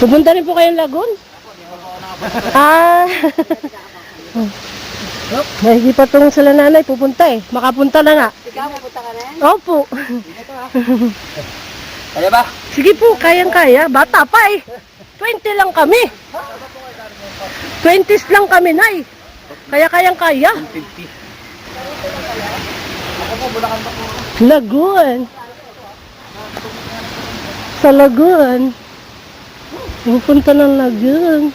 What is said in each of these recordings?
Pupunta rin po kayong Lagun? ah. Nahihipatungan sila nanay, pupunta eh. Makapunta na nga. Ikaw, mapunta ka rin? Opo. Kaya ba? Sige po, kayang-kaya. Bata pa eh. 20 lang kami. 20s lang kami, nay. Kaya kayang-kaya. 50. Lagoon. Sa Lagoon. Pupunta ng Lagoon.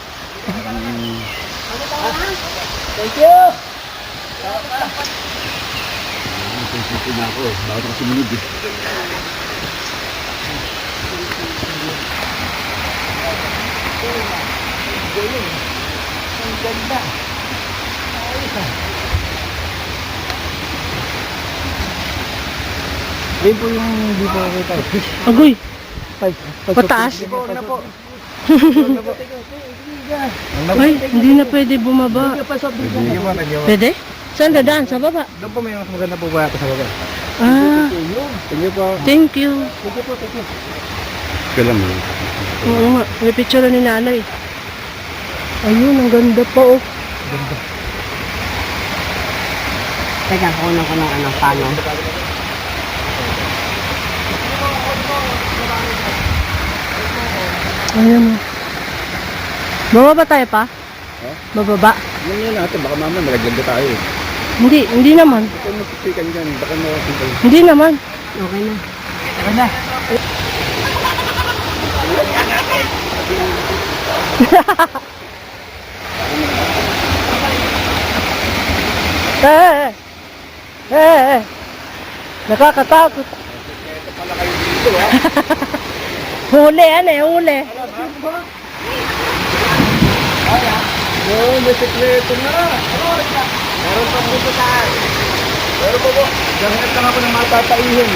Thank you! Ito na ako. Bakit ako sumunod eh? Ang ganda. Ayun po yung di po kita. Agoy, Pataas? Ipon na po. ay, hindi na pwede bumaba. Hindi po, nagyawa. Pwede? Saan dadaan? Sa baba? Doon po may mas maganda po ba sa baba? Ah, Thank you po. thank you. Thank you po, thank you. Kailan mo? Oo nga, may picture ni nanay. Ayun, ang ganda pa oh. Teka, kukunan ko ng ano, paano. Ayan oh. Bababa tayo pa? Huh? Bababa? Yan yan natin, baka mamaya malagyan na tayo. Hindi, hindi naman. Ito mo pipikan dyan, baka mawakit tayo. Hindi naman. Okay na. Tara na. Eh, eh, eh, eh. Nakakatakot. huli, ano eh, huli. Oo, may sikleto na. Meron pa po sa taas. Meron po po. Gamit lang ako ng matataihin.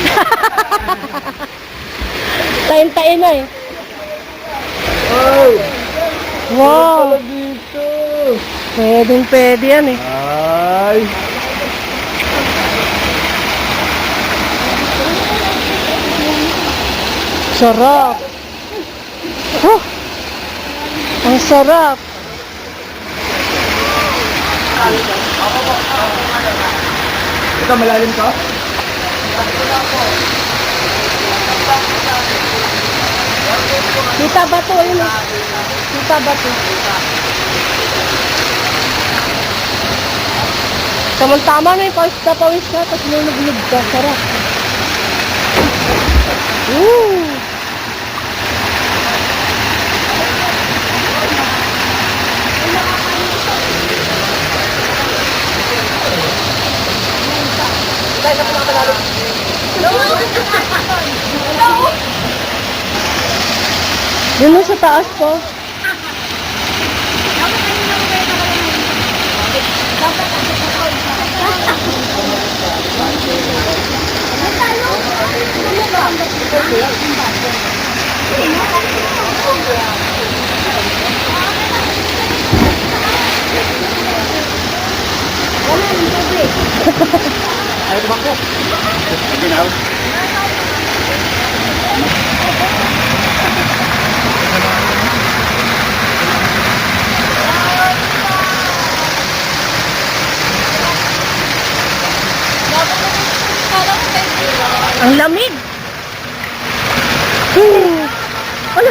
Tain-tain na eh. Oh! Wow, dito. pwedeng pwede yan eh. Ay! Sarap. Huh, ang sarap. Ito, malalim ka? Kita ba to? Ayun eh. Kita ba to? Tama-tama na yung pawis na pawis ka, tapos lulublob ka. Sarap. Woo! Yun na sa taas po. Ay, tumakbo. Ginaw. Ang lamig. Hmm. Ano?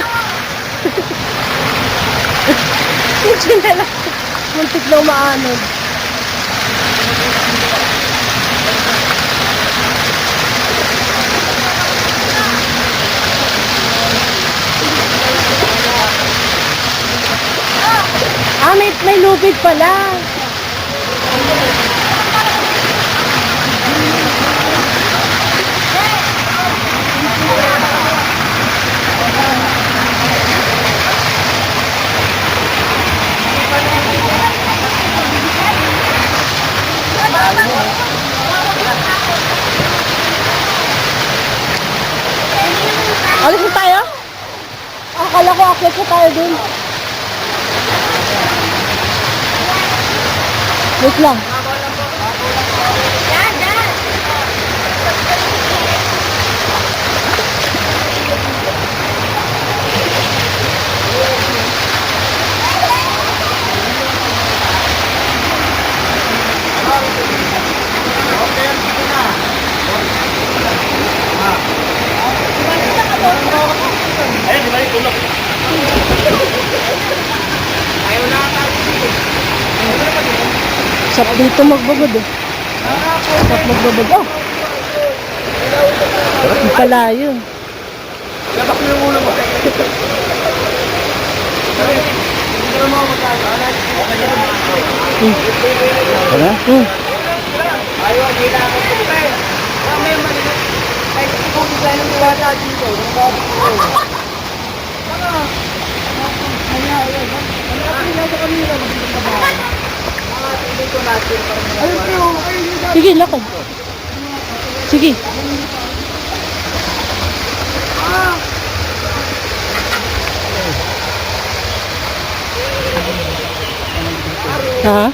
Yung sinela. Muntik na umaanod. tubig pala. Alis na tayo? Akala ko akit po tayo dun. Wait lang. Ayun, di ba yung tulog? Ayaw na tayo. Sarap dito magbabad eh. Sarap magbabad. Oh! Ang pala yun. Labak mo yung ulo mo. Ano? Hmm. Ayaw, hindi na ako kumay. Kami maliit. Ay, kung gusto ng diwata dito, ng bago ko. Ano? Kaya, ayun. Ano ka pinasa kanina? Magiging kabahan. Ko natin para Sige, lakad. Sige. Ha?